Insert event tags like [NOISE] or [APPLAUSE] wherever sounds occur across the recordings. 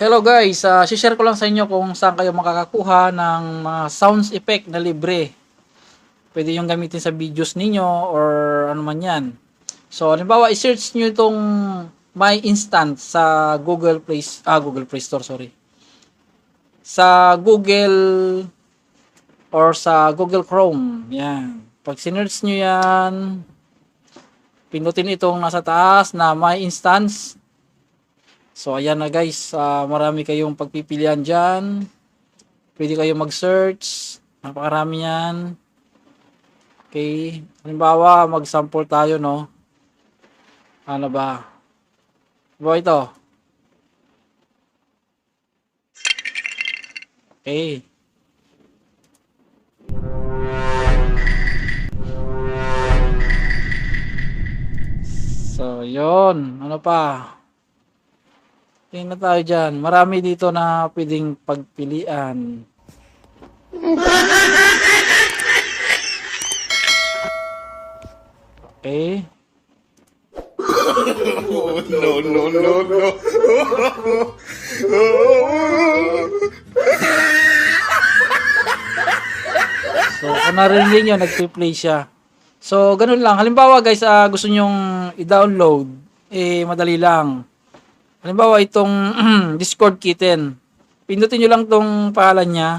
Hello guys, uh, share ko lang sa inyo kung saan kayo makakakuha ng mga sounds effect na libre. Pwede yung gamitin sa videos ninyo or ano man yan. So, halimbawa, i-search nyo itong My Instant sa Google Play, ah, Google Play Store, sorry. Sa Google or sa Google Chrome. Yan. Pag sinerch nyo yan, pindutin itong nasa taas na My Instance. So, ayan na guys. ah, marami kayong pagpipilian dyan. Pwede kayo mag-search. Napakarami yan. Okay. Halimbawa, mag-sample tayo, no? Ano ba? Halimbawa ito. Okay. So, yon Ano pa? Tingnan na tayo dyan. Marami dito na pwedeng pagpilian. Okay. no, no, no, no. So, kung narinig nyo, nag-play siya. So, ganun lang. Halimbawa, guys, ah, gusto nyong i-download, eh, madali lang. Halimbawa, itong [CLEARS THROAT] Discord kitten. Pindutin nyo lang tong pangalan niya.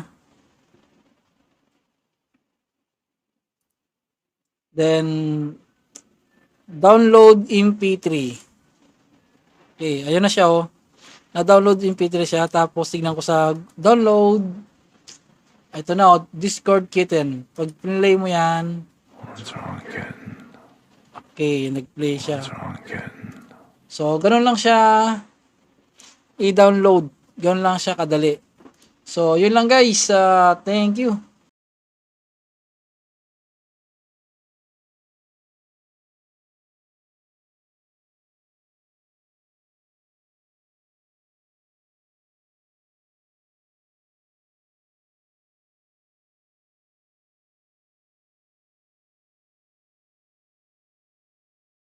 Then, download MP3. Okay, ayun na siya, oh. Na-download MP3 siya. Tapos, tignan ko sa download. Ito na, oh, Discord kitten. Pag play mo yan, okay, nag-play siya. So, ganun lang siya i-download. Ganun lang siya kadali. So, yun lang guys. Uh, thank you.